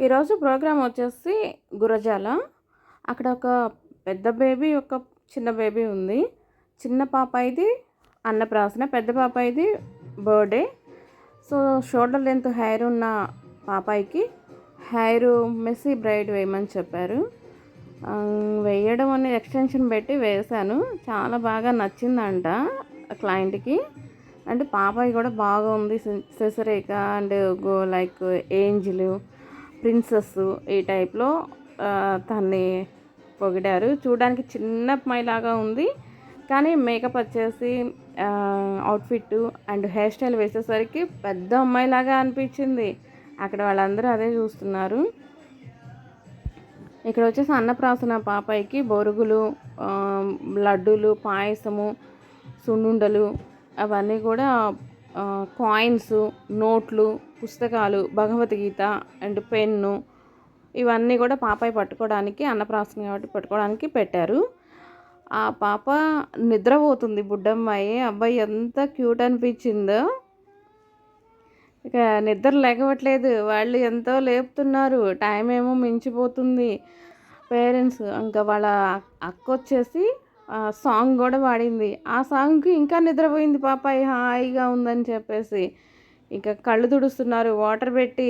ఈరోజు ప్రోగ్రామ్ వచ్చేసి గురజాల. అక్కడ ఒక పెద్ద బేబీ ఒక చిన్న బేబీ ఉంది. చిన్న పాప ఇది అన్నప్రాసన పెద్ద పాప ఇది birthday. So shoulder length hair ఉన్న పాపాయికి హెయిర్ మెస్సీ బ్రైడ్ వేయమని చెప్పారు. వేయడం అనేది ఎక్స్టెన్షన్ పెట్టి వేశాను. చాలా బాగా నచ్చిందంట క్లయింట్కి. అంటే పాపాయి కూడా బాగుంది సెసరేక and go like angel. Princess ఈ టైప్లో తన్ని పొగిడారు. చూడడానికి చిన్న అమ్మాయి లాగా ఉంది. కానీ మేకప్ వచ్చేసి అవుట్ఫిట్ అండ్ హెయిర్ స్టైల్ వేసేసరికి పెద్ద అమ్మాయిలాగా అనిపించింది. అక్కడ వాళ్ళందరూ అదే చూస్తున్నారు. ఇక్కడ వచ్చేసి అన్నప్రాసన పాపాయికి బొరుగులు లడ్డూలు పాయసము సున్నుండలు అవన్నీ కూడా కాయిన్స్ నోట్లు పుస్తకాలు భగవద్గీత అండ్ పెన్ను ఇవన్నీ కూడా పాపాయి పట్టుకోవడానికి అన్నప్రాసన కాబట్టి పట్టుకోవడానికి పెట్టారు. ఆ పాప నిద్రపోతుంది బుడ్డమ్మాయి. అబ్బాయి ఎంత క్యూట్ అనిపించిందో. ఇక నిద్ర లేకవట్లేదు. వాళ్ళు ఎంతో లేపుతున్నారు. టైం ఏమో మించిపోతుంది. పేరెంట్స్ ఇంకా వాళ్ళ అక్క వచ్చేసి సాంగ్ కూడా పాడింది. ఆ సాంగ్కి ఇంకా నిద్రపోయింది పాపాయి హాయిగా ఉందని చెప్పేసి ఇంకా కళ్ళు తుడుస్తున్నారు. వాటర్ పెట్టి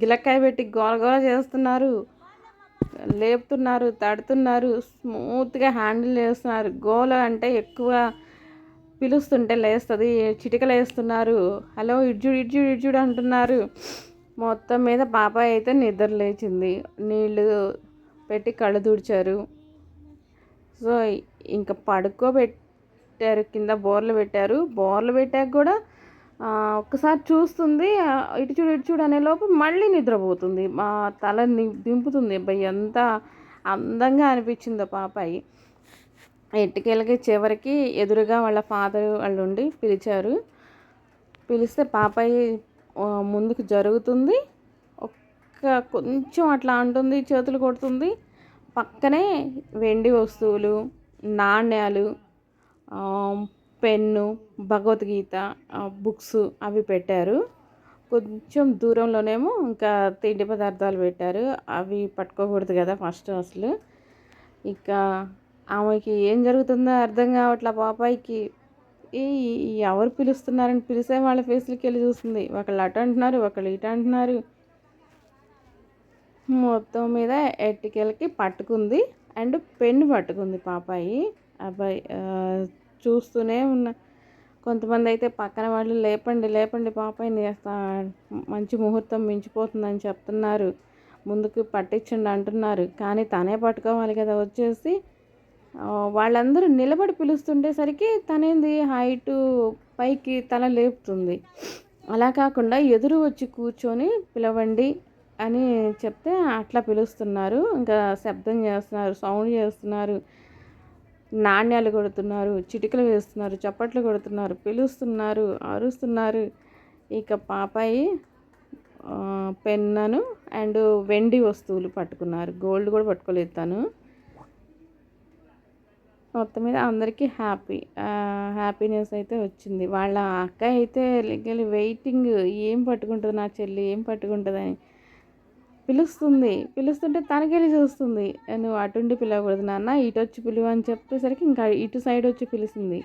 గిలక్కాయ పెట్టి గోల గోల చేస్తున్నారు. లేపుతున్నారు తడుతున్నారు. స్మూత్గా హ్యాండిల్ చేస్తున్నారు. గోల అంటే ఎక్కువ పిలుస్తుంటే లేస్తుంది. చిటికలు వేస్తున్నారు. హలో ఇడ్జుడు ఇడ్జుడు ఇడ్జుడు అంటున్నారు. మొత్తం మీద పాపాయి అయితే నిద్ర లేచింది. నీళ్ళు పెట్టి కళ్ళు తుడిచారు. సో ఇంకా పడుకోబెట్టారు కింద బోర్లు పెట్టారు. బోర్లు పెట్టాక కూడా ఒక్కసారి చూస్తుంది ఇటు చూడు ఇటు చూడు అనే లోపు మళ్ళీ నిద్రపోతుంది. మా తల ని- దింపుతుంది. అబ్బాయి ఎంత అందంగా అనిపించిందో పాపాయి ఎట్టుకెళ్ళకి చివరికి ఎదురుగా వాళ్ళ ఫాదర్ వాళ్ళు ఉండి పిలిచారు. పిలిస్తే పాపాయి ముందుకు జరుగుతుంది. ఒక్క కొంచెం అట్లా అంటుంది చేతులు కొడుతుంది. పక్కనే వెండి వస్తువులు నాణ్యాలు పెన్ను భగవద్గీత బుక్స్ అవి పెట్టారు. కొంచెం దూరంలోనేమో ఇంకా తిండి పదార్థాలు పెట్టారు. అవి పట్టుకోకూడదు కదా ఫస్ట్ అసలు. ఇక ఆమెకి ఏం జరుగుతుందో అర్థం కావట్లే పాపాయికి. ఏ ఎవరు పిలుస్తున్నారని పిలిచే వాళ్ళ ఫేస్లకి వెళ్ళి చూస్తుంది. ఒకళ్ళు అటు అంటున్నారు ఒకళ్ళు ఇటు అంటున్నారు. మొత్తం మీద ఎట్టికెళ్ళకి పట్టుకుంది. అండ్ పెన్ను పట్టుకుంది పాపాయి. అబ్బాయి చూస్తూనే ఉన్నా. కొంతమంది అయితే పక్కన వాళ్ళు లేపండి లేపండి పాపాయి చేస్తా. మంచి ముహూర్తం మించిపోతుందని చెప్తున్నారు. ముందుకు పట్టించండి అంటున్నారు. కానీ తనే పట్టుకోవాలి కదా వచ్చేసి. వాళ్ళందరూ నిలబడి పిలుస్తుండేసరికి తనేంది హైటు పైకి తల లేపుతుంది. అలా కాకుండా ఎదురు వచ్చి కూర్చొని పిలవండి అని చెప్తే అట్లా పిలుస్తున్నారు. ఇంకా శబ్దం చేస్తున్నారు సౌండ్ చేస్తున్నారు నాణ్యాలు కొడుతున్నారు చిటికలు వేస్తున్నారు చప్పట్లు కొడుతున్నారు పిలుస్తున్నారు అరుస్తున్నారు. ఇక పాపాయి పెన్నను అండ్ వెండి వస్తువులు పట్టుకున్నారు. గోల్డ్ కూడా పట్టుకోలేదు తను. మొత్తం మీద అందరికీ హ్యాపీ. హ్యాపీనెస్ అయితే వచ్చింది. వాళ్ళ అక్క అయితే లిగల్ వెయిటింగ్ ఏం పట్టుకుంటుంది నా చెల్లి? ఏం పట్టుకుంటుందని పిలుస్తుంది. పిలుస్తుంటే తనకెళ్ళి చూస్తుంది. నువ్వు అటుండి పిలవకూడదు నాన్న ఇటు వచ్చి పిలువు అని చెప్పేసరికి ఇంకా ఇటు సైడ్ వచ్చి పిలిచింది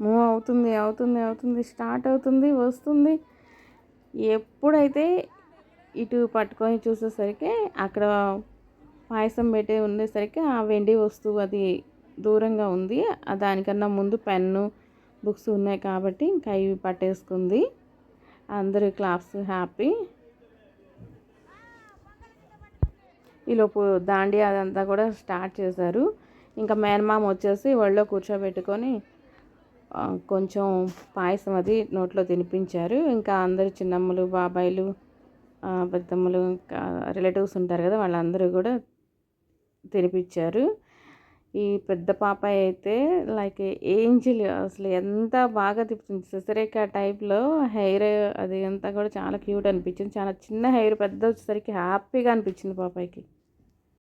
మూవ్ అవుతుంది అవుతుంది అవుతుంది స్టార్ట్ అవుతుంది వస్తుంది. ఎప్పుడైతే ఇటు పట్టుకొని చూసేసరికి అక్కడ పాయసం పెట్టి ఉండేసరికి ఆ వెండి వస్తువు అది దూరంగా ఉంది. దానికన్నా ముందు పెన్ను బుక్స్ ఉన్నాయి కాబట్టి ఇంకా ఇవి పట్టేసుకుంది. అందరూ క్లాప్స్ హ్యాపీ. ఈలోపు దాండి అదంతా కూడా స్టార్ట్ చేశారు. ఇంకా మేనమామ వచ్చేసి ఒళ్ళో కూర్చోబెట్టుకొని కొంచెం పాయసం అది నోట్లో తినిపించారు. ఇంకా అందరు చిన్నమ్మలు బాబాయిలు పెద్దమ్మలు ఇంకా రిలేటివ్స్ ఉంటారు కదా వాళ్ళందరూ కూడా తినిపించారు. ఈ పెద్ద పాప అయితే లైక్ ఏంజిల్ అసలు ఎంత బాగా తిప్పుతుంది. సుసరేఖ టైప్లో హెయిర్ అది అంతా కూడా చాలా క్యూట్ అనిపించింది. చాలా చిన్న హెయిర్ పెద్ద వచ్చేసరికి హ్యాపీగా అనిపించింది పాపాయికి.